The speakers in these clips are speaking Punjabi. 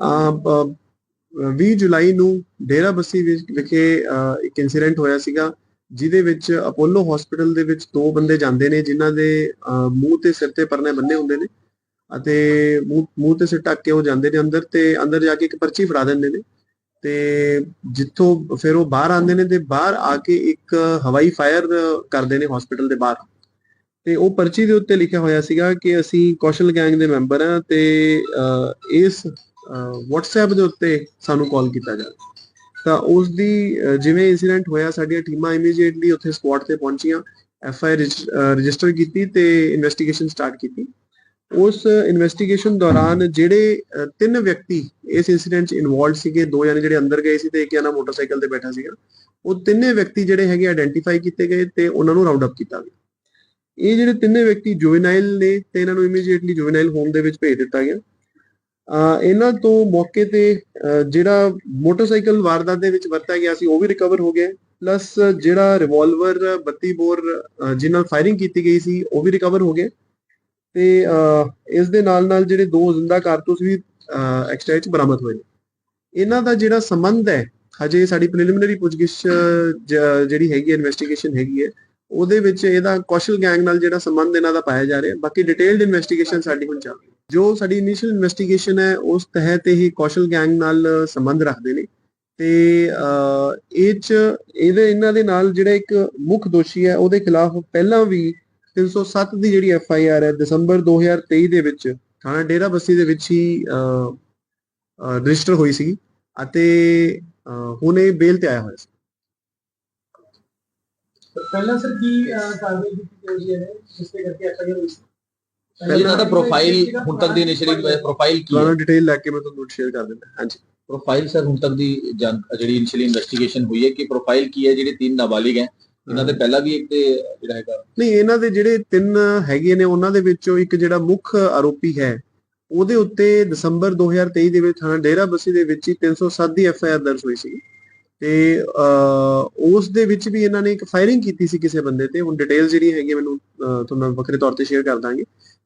ਅ, 20 ਜੁਲਾਈ ਨੂੰ ਡੇਰਾ ਬੱਸੀ ਵਿਖੇ ਇੱਕ ਇਨਸੀਡੈਂਟ ਹੋਇਆ ਸੀਗਾ ਜਿਹਦੇ ਵਿੱਚ ਅਪੋਲੋ ਹਸਪੀਟਲ ਦੇ ਵਿੱਚ ਦੋ ਬੰਦੇ ਜਾਂਦੇ ਨੇ ਜਿਨ੍ਹਾਂ ਦੇ ਮੂੰਹ ਤੇ ਸਿਰ ਤੇ ਪਰਨੇ ਬੰਨੇ ਹੁੰਦੇ ਨੇ ਅਤੇ ਮੂੰਹ ਤੇ ਸਿਰ ਢੱਕ ਕੇ ਉਹ ਜਾਂਦੇ ਨੇ ਅੰਦਰ ਤੇ ਅੰਦਰ ਜਾ ਕੇ ਇੱਕ ਪਰਚੀ ਫੜਾ ਦਿੰਦੇ ਨੇ ਤੇ ਜਿੱਥੋਂ ਫਿਰ ਉਹ ਬਾਹਰ ਆਉਂਦੇ ਨੇ ਤੇ ਬਾਹਰ ਆ ਕੇ ਇੱਕ ਹਵਾਈ ਫਾਇਰ ਕਰਦੇ ਨੇ ਹਸਪੀਟਲ ਦੇ ਬਾਹਰ ਤੇ ਉਹ ਪਰਚੀ ਦੇ ਉੱਤੇ ਲਿਖਿਆ ਹੋਇਆ ਸੀਗਾ ਕਿ ਅਸੀਂ ਕੌਸ਼ਲ ਗੈਂਗ ਦੇ ਮੈਂਬਰ ਹਾਂ ਤੇ ਇਸ WhatsApp ਦੇ ਉੱਤੇ ਸਾਨੂੰ ਕਾਲ ਕੀਤਾ ਜਾਵੇ ਤਾਂ ਉਸ ਦੀ ਜਿਵੇਂ ਇਨਸੀਡੈਂਟ ਹੋਇਆ, ਸਾਡੀਆਂ ਟੀਮਾਂ ਇਮੀਡੀਏਟਲੀ ਉੱਥੇ ਸਪੌਟ ਤੇ ਪਹੁੰਚੀਆਂ ਐਫ ਆਈ ਰਜਿਸਟਰ ਕੀਤੀ ਤੇ ਇਨਵੈਸਟੀਗੇਸ਼ਨ ਸਟਾਰਟ ਕੀਤੀ। ਉਸ ਇਨਵੈਸਟੀਗੇਸ਼ਨ ਦੌਰਾਨ ਜਿਹੜੇ ਤਿੰਨ ਵਿਅਕਤੀ ਇਸ ਇਨਸੀਡੈਂਟ 'ਚ ਇਨਵੋਲਡ ਸੀਗੇ, ਦੋ ਜਣੇ ਜਿਹੜੇ ਅੰਦਰ ਗਏ ਸੀ ਤੇ ਇੱਕ ਜਣਾ ਮੋਟਰਸਾਈਕਲ ਤੇ ਬੈਠਾ ਸੀਗਾ, ਉਹ ਤਿੰਨੇ ਵਿਅਕਤੀ ਜਿਹੜੇ ਹੈਗੇ ਆਇਡੈਂਟੀਫਾਈ ਕੀਤੇ ਗਏ ਤੇ ਉਹਨਾਂ ਨੂੰ ਰਾਉਂਡ ਅਪ ਕੀਤਾ ਗਿਆ। ਇਹ ਜਿਹੜੇ ਤਿੰਨੇ ਵਿਅਕਤੀ ਜੁਵੈਨਾਈਲ ਨੇ ਤੇ ਇਹਨਾਂ ਨੂੰ ਇਮੀਡੀਏਟਲੀ ਜੁਵੈਨਾਈਲ ਹੋਮ ਦੇ ਵਿੱਚ ਭੇਜ ਦਿੱਤਾ ਗਿਆ। ਇਹਨਾਂ ਤੋਂ ਮੌਕੇ ਤੇ ਜਿਹੜਾ ਮੋਟਰਸਾਈਕਲ ਵਾਰਦਾਤ ਦੇ ਵਿੱਚ ਵਰਤਿਆ ਗਿਆ ਸੀ ਉਹ ਵੀ ਰਿਕਵਰ ਹੋ ਗਿਆ ਪਲੱਸ ਜਿਹੜਾ ਰਿਵਾਲਵਰ 32 ਬੋਰ ਅ, ਨਾਲ ਫਾਇਰਿੰਗ ਕੀਤੀ ਗਈ ਸੀ ਉਹ ਵੀ ਰਿਕਵਰ ਹੋ ਗਿਆ ਤੇ ਇਸ ਦੇ ਨਾਲ ਨਾਲ ਜਿਹੜੇ ਦੋ ਜ਼ਿੰਦਾ ਕਾਰਤੂਸ ਵੀ ਐਕਸਟਰਾ ਚ ਬਰਾਮਦ ਹੋਏ ਨੇ। ਇਹਨਾਂ ਦਾ ਜਿਹੜਾ ਸੰਬੰਧ ਹੈ ਹਜੇ ਸਾਡੀ ਪ੍ਰੀਲਿਮਿਨਰੀ ਪੁੱਛਗਿੱਛ ਜਿਹੜੀ ਹੈਗੀ ਇਨਵੈਸਟੀਗੇਸ਼ਨ ਹੈਗੀ ਹੈ ਉਹਦੇ ਵਿੱਚ ਇਹਦਾ ਕੌਸ਼ਲ ਗੈਂਗ ਨਾਲ ਜਿਹੜਾ ਸੰਬੰਧ ਇਹਨਾਂ ਦਾ ਪਾਇਆ ਜਾ ਰਿਹਾ ਬਾਕੀ ਡਿਟੇਲਡ ਇਨਵੈਸਟੀਗੇਸ਼ਨ ਸਾਡੀ ਹੁਣ ਚੱਲ ਰਹੀ ਹੈ। ਜੋ ਸਾਡੀ ਇਨੀਸ਼ੀਅਲ ਇਨਵੈਸਟੀਗੇਸ਼ਨ ਹੈ, ਉਸ ਤਹਿਤ ਇਹ ਕੌਸ਼ਲ ਗੈਂਗ ਨਾਲ ਸੰਬੰਧ ਰੱਖਦੇ ਨੇ। ਤੇ ਇਹ ਚ, ਇਹਦੇ, ਇਹਨਾਂ ਦੇ ਨਾਲ ਜਿਹੜਾ ਇੱਕ ਮੁੱਖ ਦੋਸ਼ੀ ਹੈ, ਉਹਦੇ ਖਿਲਾਫ ਪਹਿਲਾਂ ਵੀ 307 ਦੀ ਜਿਹੜੀ ਐਫ ਆਈ ਆਰ ਹੈ, ਦਸੰਬਰ 2023 ਦੇ ਵਿੱਚ ਥਾਣਾ ਡੇਰਾ ਬੱਸੀ ਦੇ ਵਿੱਚ ਹੀ ਰਜਿਸਟਰ ਹੋਈ ਸੀ ਅਤੇ ਹੁਣ ਇਹ ਬੇਲ ਤੇ ਆਇਆ ਹੋਇਆ ਸੀ। ਪਹਿਲਾਂ ਸਰ ਕੀ ਕਾਰਵਾਈ ਕੀਤੀ ਗਈ ਹੈ, ਜਿਸ ਤੇ ਕਰਕੇ ਐਫਆਈਆਰ ਹੋਈ ਸੀ? ਇਹਨਾਂ ਦਾ ਪ੍ਰੋਫਾਈਲ ਹੁਣ ਤੱਕ ਦੀ ਇਨੀਸ਼ੀਅਲੀ ਪ੍ਰੋਫਾਈਲ ਕੀ ਹੈ? ਡਿਟੇਲ ਲੈ ਕੇ ਮੈਂ ਤੁਹਾਨੂੰ ਸ਼ੇਅਰ ਕਰ ਦਿੰਦਾ ਹਾਂਜੀ। ਪ੍ਰੋਫਾਈਲ ਸਰ ਹੁਣ ਤੱਕ ਦੀ ਜਿਹੜੀ ਇਨੀਸ਼ੀਅਲੀ ਇਨਵੈਸਟੀਗੇਸ਼ਨ ਹੋਈ ਹੈ ਕਿ ਪ੍ਰੋਫਾਈਲ ਕੀ ਹੈ ਜਿਹੜੇ ਤਿੰਨ ਨਾਬਾਲਿਗ ਹੈ ਇਹਨਾਂ ਦੇ ਪਹਿਲਾਂ ਵੀ ਇੱਕ ਤੇ ਜਿਹੜਾ ਹੈਗਾ ਨਹੀਂ ਇਹਨਾਂ ਦੇ ਜਿਹੜੇ ਤਿੰਨ ਹੈਗੇ ਨੇ ਉਹਨਾਂ ਦੇ ਵਿੱਚੋਂ ਇੱਕ ਜਿਹੜਾ ਮੁੱਖ ਆਰੋਪੀ ਹੈ ਉਹਦੇ ਉੱਤੇ ਦਸੰਬਰ 2023 ਦੇ ਵਿੱਚ ਥਾਣਾ ਡੇਰਾ ਬੱਸੀ ਦੇ ਵਿੱਚ ਹੀ 307 ਦੀ ਐਫ ਆਈ ਆਰ ਦਰਜ ਹੋਈ ਸੀ। ਤੇ ਉਸ ਦੇ ਵਿੱਚ ਵੀ ਇਹਨਾਂ ਨੇ ਇੱਕ ਫਾਇਰਿੰਗ ਕੀਤੀ ਸੀ ਕਿਸੇ ਬੰਦੇ ਤੇ। ਹੁਣ ਡਿਟੇਲ ਜਿਹੜੀ ਹੈਗੀ ਮੈਨੂੰ ਤੁਹਾਨੂੰ ਵੱਖਰੇ ਤੌਰ ਤੇ ਸ਼ੇਅਰ ਕਰ ਦਾਂਗੇ।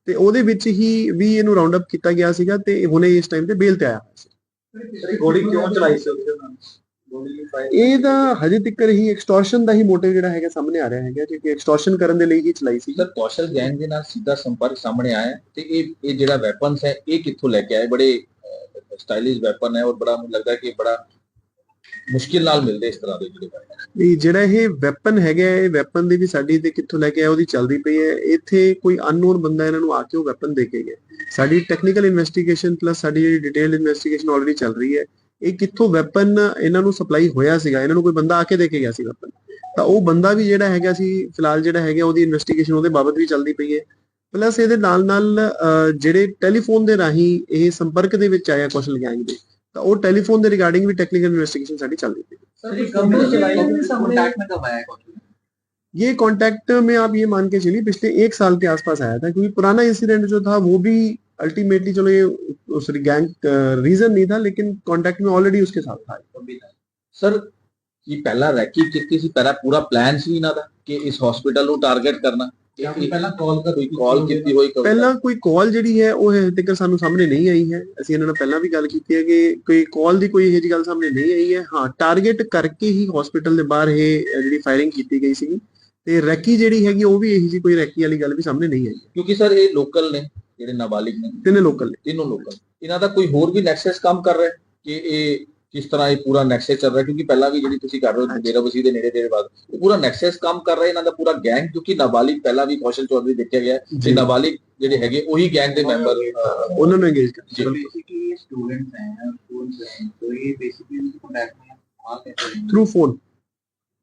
ਤੇ ਉਹਦੇ ਵਿੱਚ ਹੀ ਵੀ ਇਹਨੂੰ ਰਾਉਂਡ ਅਪ ਕੀਤਾ ਗਿਆ ਸੀਗਾ ਤੇ ਹੁਣੇ ਇਸ ਟਾਈਮ ਤੇ ਬੇਲ ਤੇ ਆਇਆ ਸੀ। ਗੋਲੀ ਕਿਉਂ ਚਲਾਈ ਸੀ ਉੱਥੇ ਉਹਨਾਂ ਨੇ? ਫਾਇਰ ਇਹਦਾ ਹਜੇ ਤੱਕ ਹੀ ਐਕਸਟੋਰਸ਼ਨ ਦਾ ਹੀ ਮੋਟਿਵ ਜਿਹੜਾ ਹੈਗਾ ਸਾਹਮਣੇ ਆ ਰਿਹਾ ਹੈਗਾ ਕਿ ਐਕਸਟੋਰਸ਼ਨ ਕਰਨ ਦੇ ਲਈ ਹੀ ਚਲਾਈ ਸੀ। ਸਰ ਕੌਸ਼ਲ ਗੈਂਗ ਦੇ ਨਾਲ ਸਿੱਧਾ ਸੰਪਰਕ ਸਾਹਮਣੇ ਆਇਆ ਤੇ ਇਹ ਇਹ ਜਿਹੜਾ ਵੈਪਨਸ ਹੈ ਇਹ ਕਿੱਥੋਂ ਲੈ ਕੇ ਆਏ? ਬੜੇ ਸਟਾਈਲਿਸ਼ ਵੈਪਨ ਹੈ ਔਰ ਬੜਾ ਮੈਨੂੰ ਲੱਗਦਾ ਕਿ ਬੜਾ ਮੁਸ਼ਕਿਲ ਨਾਲ ਮਿਲਦੇ ਇਸ ਤਰ੍ਹਾਂ ਦੇ ਜਿਹੜੇ weapon। ਵੀ ਜਿਹੜਾ ਇਹ ਵੈਪਨ ਹੈਗਾ, ਇਹ ਵੈਪਨ ਦੀ ਵੀ ਸਾਡੀ ਤੇ ਕਿੱਥੋਂ ਲੈ ਕੇ ਆਇਆ, ਉਹਦੀ ਚੱਲਦੀ ਪਈ ਹੈ। ਇੱਥੇ ਕੋਈ ਅਨਨੋਨ ਬੰਦਾ ਇਹਨਾਂ ਨੂੰ ਆ ਕੇ ਉਹ ਵੈਪਨ ਦੇ ਕੇ ਗਿਆ। ਸਾਡੀ ਟੈਕਨੀਕਲ ਇਨਵੈਸਟੀਗੇਸ਼ਨ ਪਲੱਸ ਸਾਡੀ ਜਿਹੜੀ ਡਿਟੇਲਡ ਇਨਵੈਸਟੀਗੇਸ਼ਨ ਆਲਰੇਡੀ ਚੱਲ ਰਹੀ ਹੈ। ਇਹ ਕਿੱਥੋਂ ਵੈਪਨ ਇਹਨਾਂ ਨੂੰ ਸਪਲਾਈ ਹੋਇਆ ਸੀਗਾ? ਇਹਨਾਂ ਨੂੰ ਕੋਈ ਬੰਦਾ ਆ ਕੇ ਦੇ ਕੇ ਗਿਆ ਸੀ ਵੈਪਨ ਤਾਂ ਉਹ ਬੰਦਾ ਵੀ ਜਿਹੜਾ ਹੈਗਾ ਸੀ, ਫਿਲਹਾਲ ਜਿਹੜਾ ਹੈਗਾ, ਉਹਦੀ ਇਨਵੈਸਟੀਗੇਸ਼ਨ ਉਹਦੇ ਬਾਬਤ ਵੀ ਚੱਲਦੀ ਪਈ ਹੈ। ਪਲੱਸ ਇਹਦੇ ਨਾਲ ਨਾਲ ਜਿਹੜੇ ਟੈਲੀਫੋਨ ਦੇ ਰਾਹੀਂ ਇਹ ਸੰਪਰਕ ਦੇ ਵਿੱਚ ਆਇਆ ਕੌਸ਼ਲ ਗੈਂਗ ਦੇ। ਤਾਂ ਉਹ ਟੈਲੀਫੋਨ ਦੇ और टेलीफोन दे रिगार्डिंग भी टेक्निकल इन्वेस्टिगेशन साठी चालली थी। तो ये कांटेक्ट में आप ये मान के चलिए पिछले एक साल के आसपास आया था क्योंकि पुराना इंसिडेंट जो था वो भी अल्टीमेटली चलो ये उस गैंग रीजन नहीं था लेकिन कांटेक्ट में ऑलरेडी उसके साथ था। सर ये पहला रैकेट जितनी सी पूरा प्लान ही ना था कि इस हॉस्पिटल को टारगेट करना। ਕੋਈ ਪਹਿਲਾਂ ਕਾਲ ਕਰ ਕੋਈ ਕਾਲ ਕੀਤੀ ਹੋਈ ਕਦੋਂ? ਪਹਿਲਾਂ ਕੋਈ ਕਾਲ ਜਿਹੜੀ ਹੈ ਉਹ ਹਜੇ ਤੱਕ ਸਾਨੂੰ ਸਾਹਮਣੇ ਨਹੀਂ ਆਈ ਹੈ। ਅਸੀਂ ਇਹਨਾਂ ਨਾਲ ਪਹਿਲਾਂ ਵੀ ਗੱਲ ਕੀਤੀ ਹੈ ਕਿ ਕੋਈ ਕਾਲ ਦੀ ਕੋਈ ਇਹੋ ਜਿਹੀ ਗੱਲ ਸਾਹਮਣੇ ਨਹੀਂ ਆਈ ਹੈ। ਹਾਂ ਟਾਰਗੇਟ ਕਰਕੇ ਹੀ ਹਸਪੀਟਲ ਦੇ ਬਾਹਰ ਇਹ ਜਿਹੜੀ ਫਾਇਰਿੰਗ ਕੀਤੀ ਗਈ ਸੀ ਤੇ ਰੈਕੀ ਜਿਹੜੀ ਹੈਗੀ ਉਹ ਵੀ ਇਹੋ ਜਿਹੀ ਕੋਈ ਰੈਕੀ ਵਾਲੀ ਗੱਲ ਵੀ ਸਾਹਮਣੇ ਨਹੀਂ ਆਈ ਕਿਉਂਕਿ ਸਰ ਇਹ ਲੋਕਲ ਨੇ ਜਿਹੜੇ ਨਾਬਾਲਿਗ ਨੇ। ਤਿੰਨੇ ਲੋਕਲ ਨੇ। ਤਿੰਨੋਂ ਲੋਕਲ ਇਹਨਾਂ ਦਾ ਕੋਈ ਹੋਰ ਵੀ ਨੈਕਸਸ ਕੰਮ ਕਰ ਰਿਹਾ ਕਿ ਇਹ ਕਿਸ ਤਰ੍ਹਾਂ ਇਹ ਪੂਰਾ ਨੈਕਸਸ ਚੱਲ ਰਿਹਾ ਕਿਉਂਕਿ ਪਹਿਲਾਂ ਵੀ ਜਿਹੜੀ ਤੁਸੀਂ ਕਰ ਰਹੇ ਹੋ ਹਾਂਜੀ। ਡੇਰਾਬਸੀ ਦੇ ਨੇੜੇ ਤੇੜੇ ਬਾਅਦ ਇਹ ਪੂਰਾ ਨੈਕਸਸ ਕੰਮ ਕਰ ਰਿਹਾ ਇਹਨਾਂ ਦਾ ਪੂਰਾ ਗੈਂਗ ਕਿਉਂਕਿ ਨਾਬਾਲਿਗ ਪਹਿਲਾਂ ਵੀ ਕੌਸ਼ਲ ਚੌਧਰੀ ਦੇਖਿਆ ਗਿਆ ਹੈ ਤੇ ਜੀ। ਨਾਬਾਲਿਗ ਜਿਹੜੇ ਹੈਗੇ ਉਹੀ ਗੈਂਗ ਦੇ ਮੈਂਬਰ ਉਹਨਾਂ ਨੂੰ engage ਕਰ ਜੀ बेसिकली ये स्टूडेंट्स हैं स्कूल्स हैं तो ये बेसिकली उनके कॉन्टैक्ट में आ कैसे रहेंगे? Through phone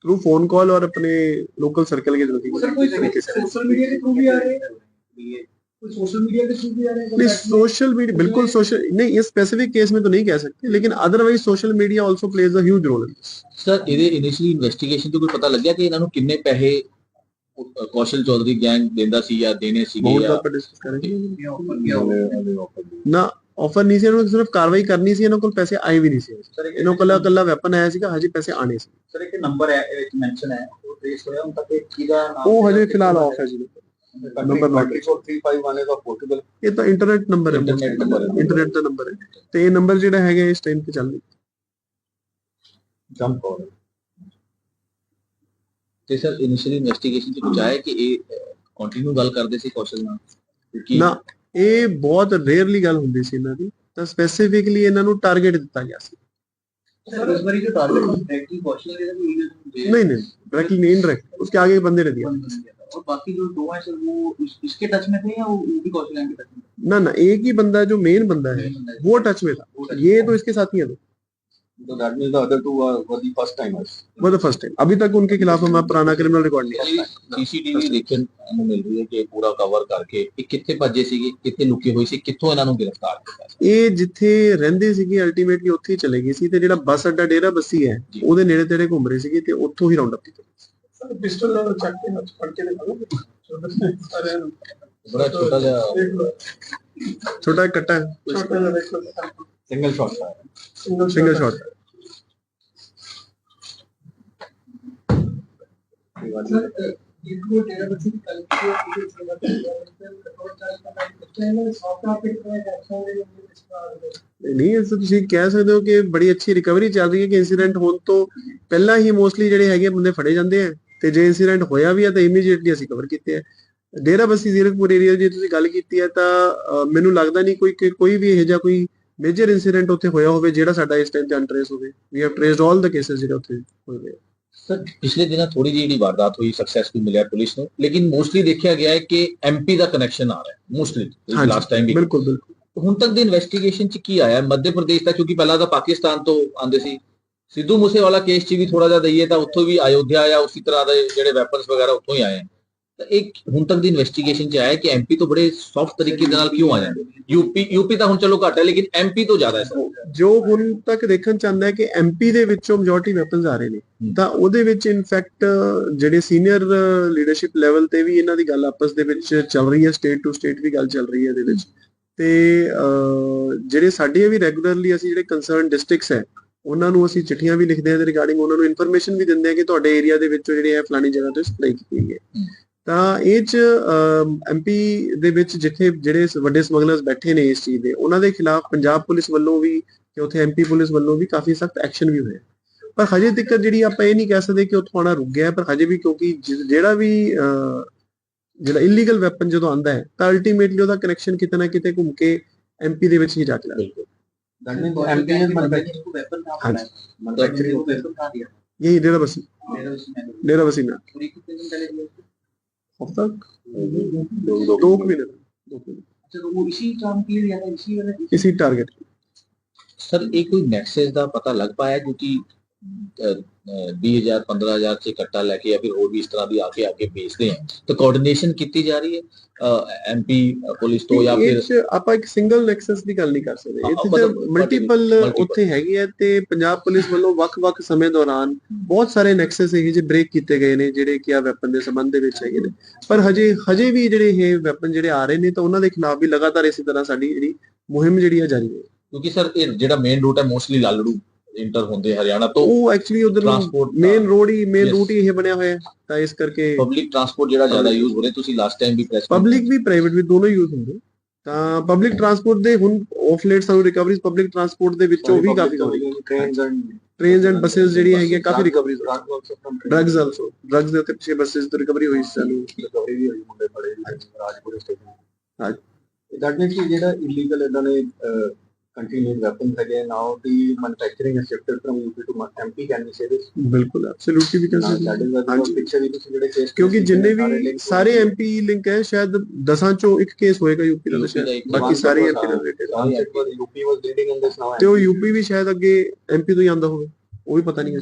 through phone call और अपने लोकल सर्कल के नजदीक सर कोई तरीके से सोशल मीडिया के थ्रू भी आ रहे हैं ये कोई सोशल मीडिया के थ्रू भी आ रहे हैं नहीं contact में? सोशल मीडिया बिल्कुल सोशल नहीं ये स्पेसिफिक केस में तो नहीं कह सकते लेकिन otherwise social media also plays a huge role in this sir ਇਹਦੇ ਇਨੀਸ਼ੀਅਲੀ ਇਨਵੈਸਟੀਗੇਸ਼ਨ ਤੋਂ ਕੋਈ ਪਤਾ ਲੱਗਿਆ ਕਿ ਇਹਨਾਂ ਨੂੰ ਕਿੰਨੇ ਪੈਸੇ ਅਹ, ਕੌਸ਼ਲ ਚੌਧਰੀ ਗੈਂਗ ਦਿੰਦਾ ਸੀ ਜਾਂ ਦੇਣੇ ਸੀਗੇ बहुत ਜਾਂ पर डिस्कस करेंगे ये ऑफर किया हुआ है ਨਾ ਆਫਰ ਨਹੀਂ ਸੀ ਇਹਨਾਂ ਨੂੰ ਸਿਰਫ ਕਾਰਵਾਈ ਕਰਨੀ ਸੀ ਇਹਨਾਂ ਕੋਲ ਪੈਸੇ ਆਏ ਵੀ ਨਹੀਂ ਸੀ सर ਇਹਨਾਂ ਕੋਲ ਇਕੱਲਾ ਵੈਪਨ ਆਇਆ ਸੀਗਾ ਹਜੇ ਪੈਸੇ ਆਣੇ ਸੀ ਸਰ ਇੱਕ ਨੰਬਰ ਹੈ ਇਹ ਵਿੱਚ ਮੈਂਸ਼ਨ ਹੈ ਉਹ ਟ੍ਰੇਸ ਹੋਇਆ ਹੁਣ ਤੱਕ ਇਹ ਕਿਹਦਾ ਨਾਮ ਉਹ ਸੀਗਾ, ਹਜੇ ਕਿੱਥੋਂ ਫਿਲਹਾਲ ਦਾ ਆਫ ਹੈ ਜੀ number note 341 is of Portugal. ਇਹ ਤਾਂ ਇੰਟਰਨੈਟ ਨੰਬਰ ਹੈ ਹੈ। ਇੰਟਰਨੈਟ ਦਾ ਨੰਬਰ ਹੈ। ਤੇ ਇਹ ਨੰਬਰ ਜਿਹੜਾ ਹੈਗਾ ਇਸ ਟਾਈਮ ਤੇ ਚੱਲ ਰਿਹਾ Jump call. ਤੇ ਸਰ ਇਨੀਸ਼ੀਅਲੀ ਇਨਵੈਸਟੀਗੇਸ਼ਨ ਚ ਕੁਝ ਆਇਆ ਕਿ ਇਹ ਕੰਟੀਨਿਊ ਗੱਲ ਕਰਦੇ ਸੀ ਕੌਸ਼ਲ ਨਾਲ? ਨਾ ਇਹ ਬਹੁਤ ਰੇਅਰਲੀ ਗੱਲ ਹੁੰਦੀ ਸੀ ਇਹਨਾਂ ਦੀ। ਤਾਂ ਸਪੈਸੀਫਿਕਲੀ ਇਹਨਾਂ ਨੂੰ ਟਾਰਗੇਟ ਦਿੱਤਾ ਗਿਆ ਸੀ। नहीं नहीं डायरेक्टली नहीं इनडायरेक्ट उसके आगे के बंदे ने दिया। और बाकी जो दो हैं सर वो इसके टच में थे या वो वो भी कौशल के टच में ना ना एक ही बंदा जो मेन बंदा है वो टच में था। ये तो इसके साथ ही है So that means the other two were, were the first timers. वो तो फर्स्ट टाइम अभी तक उनके खिलाफ हमारा पुराना क्रिमिनल रिकॉर्ड नहीं है ਸੀਸੀਟੀਵੀ ਦੇਖਣ ਨੂੰ ਮਿਲ ਰਹੀ ਹੈ ਕਿ ਪੂਰਾ ਕਵਰ ਕਰਕੇ ਇਹ ਕਿੱਥੇ ਭੱਜੇ ਸੀਗੇ ਕਿੱਥੇ ਲੁਕੇ ਹੋਏ ਸੀ ਕਿੱਥੋਂ ਇਹਨਾਂ ਨੂੰ ਗ੍ਰਿਫਤਾਰ ਕੀਤਾ ਸੀ ਇਹ ਜਿੱਥੇ ਰਹਿੰਦੇ ਸੀਗੇ ਅਲਟੀਮੇਟਲੀ ਉੱਥੇ ਹੀ ਚਲੇ ਗਏ ਸੀ ਤੇ ਜਿਹੜਾ ਬੱਸ ਅੱਡਾ ਡੇਰਾ ਬੱਸੀ ਹੈ ਜੀ। ਉਹਦੇ ਨੇੜੇ ਤੇੜੇ ਘੁੰਮ ਰਹੇ ਸੀਗੇ ਤੇ ਉੱਥੋਂ ਹੀ ਰਾਉਂਡ ਅਪ ਕੀਤਾ ਪਿਸਟਲ ਨਾਲ ਚੱਕ ਕੇ ਨੱਚ ਫੜ ਕੇ ਦਿਖਾਓ ਸਾਰੇ ਬੜਾ ਛੋਟਾ ਜਿਹਾ ਛੋਟਾ ਇੱਕ ਕੱਟਾ ਹੈ ਛੋਟੇ ਜਿਹੇ ਦੇਖੋ ਕਰ ਐਕਸ਼ਨ ਦੇ ਵਿੱਚ ਇਸ ਨਹੀਂ ਇਸ ਤੁਸੀਂ ਕਹਿ ਸਕਦੇ ਹੋ ਕਿ ਬੜੀ ਅੱਛੀ ਰਿਕਵਰੀ ਚੱਲ ਰਹੀ ਹੈ ਕਿ ਇਨਸੀਡੈਂਟ ਹੋਣ ਤੋਂ ਪਹਿਲਾਂ ਹੀ ਮੋਸਟਲੀ ਜਿਹੜੇ ਹੈਗੇ ਬੰਦੇ ਫੜੇ ਜਾਂਦੇ ਆ ਤੇ ਜੇ ਇਨਸੀਡੈਂਟ ਹੋਇਆ ਵੀ ਹੈ ਤਾਂ ਇਮੀਡੀਏਟਲੀ ਅਸੀਂ ਕਵਰ ਕੀਤੇ ਆ। ਡੇਰਾ ਬੱਸੀ ਜ਼ੀਰਕਪੁਰ ਏਰੀਆ ਜੇ ਤੁਸੀਂ ਗੱਲ ਕੀਤੀ ਹੈ ਤਾਂ ਮੈਨੂੰ ਲੱਗਦਾ ਨਹੀਂ ਕੋਈ ਕੋਈ ਵੀ ਇਹੋ ਜਿਹਾ ਕੋਈ ਮੇਜਰ ਇਨਸੀਡੈਂਟ ਉੱਥੇ ਹੋਇਆ ਹੋਵੇ ਜਿਹੜਾ ਸਾਡਾ ਇਸ ਟਾਈਮ ਤੇ ਅਨਟ੍ਰੇਸ ਹੋਵੇ। We have ਟ੍ਰੇਸਡ all the cases ਜਿਹੜੇ ਉੱਥੇ ਹੋਏ। ਸਰ ਪਿਛਲੇ ਦਿਨਾਂ ਥੋੜੀ ਜਿਹੀ ਜਿਹੜੀ ਵਾਰਦਾਤ ਹੋਈ ਸਕਸੈਸ ਵੀ ਮਿਲਿਆ ਪੁਲਿਸ ਨੂੰ ਲੇਕਿਨ ਮੋਸਟਲੀ ਦੇਖਿਆ ਗਿਆ ਹੈ ਕਿ ਐਮਪੀ ਦਾ ਕਨੈਕਸ਼ਨ ਆ ਰਿਹਾ ਹੈ ਮੋਸਟਲੀ ਲਾਸਟ ਟਾਈਮ ਵੀ। ਬਿਲਕੁਲ ਬਿਲਕੁਲ। ਹੁਣ ਤੱਕ ਦੀ ਇਨਵੈਸਟੀਗੇਸ਼ਨ ਚ ਕੀ ਆਇਆ? ਮੱਧ ਪ੍ਰਦੇਸ਼ ਦਾ ਕਿਉਂਕਿ ਪਹਿਲਾਂ ਤਾਂ ਪਾਕਿਸਤਾਨ ਤੋਂ ਆਂਦੇ ਸੀ। ਸਿੱਧੂ ਮੂਸੇਵਾਲਾ ਕੇਸ ਚ ਵੀ ਥੋੜਾ ਜਿਹਾ ਦਈਏ ਤਾਂ ਉੱਥੋਂ ਵੀ ਅਯੋਧਿਆ ਜਾਂ ਉਸੇ ਤਰ੍ਹਾਂ ਦੇ ਜਿਹੜੇ ਵੈਪਨਸ ਵਗੈਰਾ ਉੱਥੋਂ ਹੀ ਆਏ ਤਾਂ ਇੱਕ ਹੁਣ ਤੱਕ ਦੀ ਇਨਵੈਸਟੀਗੇਸ਼ਨ ਚ ਆਇਆ ਕਿ ਐਮਪੀ ਤੋਂ ਬੜੇ ਸੌਫਟ ਤਰੀਕੇ ਦੇ ਨਾਲ ਕਿਉਂ ਆ ਜਾਂਦੇ ਯੂਪੀ ਯੂਪੀ ਤਾਂ ਹੁਣ ਚਲੋ ਘੱਟ ਹੈ ਲੇਕਿਨ ਐਮਪੀ ਤੋਂ ਜ਼ਿਆਦਾ ਹੈ ਸਰ ਜੋ ਹੁਣ ਤੱਕ ਦੇਖਣ ਚ ਆਉਂਦਾ ਹੈ ਕਿ ਐਮਪੀ ਦੇ ਵਿੱਚੋਂ ਮੈਜੋਰਟੀ ਵੈਪਨਸ ਆ ਰਹੇ ਨੇ। ਤਾਂ ਉਹਦੇ ਵਿੱਚ ਇਨਫੈਕਟ ਜਿਹੜੇ ਸੀਨੀਅਰ ਲੀਡਰਸ਼ਿਪ ਲੈਵਲ ਤੇ ਵੀ ਇਹਨਾਂ ਦੀ ਗੱਲ ਆਪਸ ਦੇ ਵਿੱਚ ਚੱਲ ਰਹੀ ਹੈ ਸਟੇਟ ਟੂ ਸਟੇਟ ਵੀ ਗੱਲ ਚੱਲ ਰਹੀ ਹੈ ਇਹਦੇ ਵਿੱਚ ਤੇ ਜਿਹੜੇ ਸਾਡੇ ਵੀ ਰੈਗੂਲਰਲੀ ਅਸੀਂ ਜਿਹੜੇ ਕੰਸਰਨ ਡਿਸਟ੍ਰਿਕਟਸ ਹੈ ਉਹਨਾਂ ਨੂੰ ਅਸੀਂ ਚਿੱਠੀਆਂ ਵੀ ਲਿਖਦੇ ਹਾਂ ਤੇ ਰਿਗਾਰਡਿੰਗ ਉਹਨਾਂ ਨੂੰ ਇਨਫੋਰਮੇਸ਼ਨ ਵੀ ਦਿੰਦੇ ਹਾਂ ਕਿ ਤੁਹਾਡੇ ਏਰੀਆ ਦੇ ਵਿੱਚੋਂ ਜਿਹੜੇ ਹੈ ਫਲਾਣੀ ਜਗ੍ਹਾ ਤੋਂ ਸਪਲਾਈ ਕੀਤੀ ਗਈ ਹੈ। ਤਾਂ ਇਹ ਚ ਐਮਪੀ ਦੇ ਵਿੱਚ ਜਿੱਥੇ ਜਿਹੜੇ ਵੱਡੇ ਸਮਗਲਰਸ ਬੈਠੇ ਨੇ ਇਸ ਚੀਜ਼ ਦੇ ਉਹਨਾਂ ਦੇ ਖਿਲਾਫ ਪੰਜਾਬ ਪੁਲਿਸ ਵੱਲੋਂ ਵੀ ਤੇ ਉੱਥੇ ਐਮਪੀ ਪੁਲਿਸ ਵੱਲੋਂ ਵੀ ਕਾਫੀ ਸਖਤ ਐਕਸ਼ਨ ਵੀ ਹੋਇਆ ਪਰ ਹਜੇ ਤੱਕ ਜਿਹੜੀ ਆਪਾਂ ਇਹ ਨਹੀਂ ਕਹਿ ਸਕਦੇ ਕਿ ਉਹ ਥੋੜਾ ਰੁਕ ਗਿਆ ਪਰ ਹਜੇ ਵੀ ਕਿਉਂਕਿ ਜਿਹੜਾ ਵੀ ਜਿਹੜਾ ਇਲੀਗਲ ਵੈਪਨ ਜਦੋਂ ਆਂਦਾ ਹੈ ਤਾਂ ਅਲਟੀਮੇਟਲੀ ਉਹਦਾ ਕਨੈਕਸ਼ਨ ਕਿਤੇ ਨਾ ਕਿਤੇ ਘੁੰਮ ਕੇ ਐਮਪੀ ਦੇ ਵਿੱਚ ਹੀ ਜਾ ਕੇ ਲੱਗਦਾ। ਗਨਮੈਨ ਤੋਂ ਐਮਪੀ ਨੇ ਮੈਨੂਫੈਕਚਰਿੰਗ ਨੂੰ ਵੈਪਨ ਨਾ ਬਣਾਇਆ ਮੈਨੂਫੈਕਚਰਿੰਗ ਨੂੰ ਵੈਪਨ ਨਾ ਦਿਆ ਇਹ ਡੇਰਾ ਬਸੀ। ਡੇਰਾ ਬਸੀ। ਨਾ ਪੂਰੀ ਕਿਤੇ ਨਹੀਂ पूरी कितने दिन पहले दिया? हफ्ता दो कुछ महीने दो कुछ महीने। अच्छा तो वो इसी काम के लिए दिया था इसी वाले इसी टारगेट ਸਰ ਇਹ ਕੋਈ ਨੈਕਸਸ ਦਾ ਪਤਾ ਲੱਗ ਪਾਇਆ ਕਿਉਂਕਿ 20000 15000 ਚ ਇਕੱਠਾ ਲੈ ਕੇ ਜਾਂ ਫਿਰ ਹੋਰ ਵੀ ਇਸ ਤਰ੍ਹਾਂ ਦੀ ਆ ਕੇ ਅੱਗੇ ਵੇਚਦੇ ਆ। ਤਾਂ ਕੋਆਰਡੀਨੇਸ਼ਨ ਕੀਤੀ ਜਾ ਰਹੀ ਹੈ ਐਮਪੀ ਪੁਲਿਸ ਤੋਂ ਜਾਂ ਫਿਰ ਆਪਾਂ ਇੱਕ ਸਿੰਗਲ ਨੈਕਸਸ ਦੀ ਗੱਲ ਨਹੀਂ ਕਰ ਸਕਦੇ। ਇੱਥੇ ਮਤਲਬ ਮਲਟੀਪਲ। ਉੱਥੇ ਹੈਗੀ ਹੈ ਤੇ ਪੰਜਾਬ ਪੁਲਿਸ ਵੱਲੋਂ ਵੱਖ-ਵੱਖ ਸਮੇਂ ਦੌਰਾਨ ਬਹੁਤ ਸਾਰੇ ਨੈਕਸਸ ਇਹ ਜਿਹੇ ਬ੍ਰੇਕ ਕੀਤੇ ਗਏ ਨੇ ਜਿਹੜੇ ਕਿ ਆ ਵੈਪਨ ਦੇ ਸੰਬੰਧ ਦੇ ਵਿੱਚ ਹੈਗੇ ਨੇ। ਪਰ ਹਜੇ ਹਜੇ ਵੀ ਜਿਹੜੇ ਇਹ ਵੈਪਨ ਜਿਹੜੇ ਆ ਰਹੇ ਨੇ ਤਾਂ ਉਹਨਾਂ ਦੇ ਖਿਲਾਫ ਵੀ ਲਗਾਤਾਰ ਇਸੇ ਤਰ੍ਹਾਂ ਸਾਡੀ ਜਿਹੜੀ ਮੁਹਿੰਮ ਜਿਹੜੀ ਆ ਜਾਰੀ ਹੈ ਕਿਉਂਕਿ ਸਰ ਇਹ ਜਿਹੜਾ ਮੇਨ ਰੂਟ ਹੈ ਮੋਸਟਲੀ ਲਾਲੜੂ। ਇੰਟਰ ਹੁੰਦੇ ਹਰਿਆਣਾ ਤੋਂ। ਉਹ ਐਕਚੁਅਲੀ ਉਧਰ ਟਰਾਂਸਪੋਰਟ ਮੇਨ ਰੋਡ ਹੀ ਮੇਨ. ਰੂਟ ਹੀ ਇਹ ਬਣਿਆ ਹੋਇਆ ਹੈ। ਤਾਂ ਇਸ ਕਰਕੇ ਪਬਲਿਕ ਟਰਾਂਸਪੋਰਟ ਜਿਹੜਾ ਜ਼ਿਆਦਾ ਯੂਜ਼ ਹੋ ਰਿਹਾ ਤੁਸੀਂ ਲਾਸਟ ਟਾਈਮ ਵੀ ਪ੍ਰੈਸ ਪਬਲਿਕ ਵੀ ਪ੍ਰਾਈਵੇਟ ਵੀ ਦੋਨੋਂ ਯੂਜ਼ ਹੁੰਦੇ। ਤਾਂ ਪਬਲਿਕ ਟਰਾਂਸਪੋਰਟ ਦੇ ਹੁਣ ਆਫ ਲੇਟ ਸਾਨੂੰ ਰਿਕਵਰੀਜ਼ ਪਬਲਿਕ ਟਰਾਂਸਪੋਰਟ ਦੇ ਵਿੱਚੋਂ ਵੀ ਕਾਫੀ ਹੋ ਰਹੀ trains and trains and buses ਜਿਹੜੀਆਂ ਹੈਗੀਆਂ ਕਾਫੀ ਰਿਕਵਰੀਜ਼. ਡਰੱਗਸ ਆਲਸੋ ਡਰੱਗਸ ਦੇ ਉੱਤੇ ਪਿੱਛੇ ਬੱਸਸ ਤੋਂ ਰਿਕਵਰੀ ਹੋਈ ਸਾਨੂੰ। ਰਿਕਵਰੀ ਵੀ ਹੋਈ ਮੁੰਡੇ ਵੀ ਰਾਜਪੁਰ ਸਟੇਸ਼ਨ ਮੀਨਸ ਕਿ ਜਿਹੜਾ ਇਲੀਗਲ ਇਹਨਾਂ ਨੇ ਕੰਟੀਨਿਊ ਵੈਪਨਸ ਹੈਗੇ ਨਾਓ ਦੀ ਮੈਨੂਫੈਕਚਰਿੰਗ ਹੈ shifted from UP to MP can we say this ਬਿਲਕੁਲ ਐਬਸੋਲੂਟਲੀ ਵੀ ਕਰ ਸਕਦੇ ਦੈਟ ਇਜ਼ ਹਾਂਜੀ। ਪਿਕਚਰ ਵੀ ਤੁਸੀਂ ਜਿਹੜੇ ਕੇਸ ਕਿਉਂਕਿ ਜਿੰਨੇ ਵੀ ਸਾਰੇ ਐਮਪੀ ਲਿੰਕ ਹੈ ਸ਼ਾਇਦ ਦਸਾਂ ਚੋਂ ਇੱਕ ਕੇਸ ਹੋਏਗਾ ਯੂਪੀ ਦਾ ਤਾਂ UP ਸ਼ਾਇਦ। ਬਾਕੀ ਸਾਰੇ ਐਮਪੀ ਨਾਲ related UP was leading in this now ਤੇ ਉਹ ਯੂਪੀ ਵੀ ਸ਼ਾਇਦ ਅੱਗੇ ਐਮਪੀ ਤੋਂ ਹੀ ਆਂਦਾ ਹੋਵੇ ਉਹ ਵੀ ਪਤਾ ਨਹੀਂ ਹੈ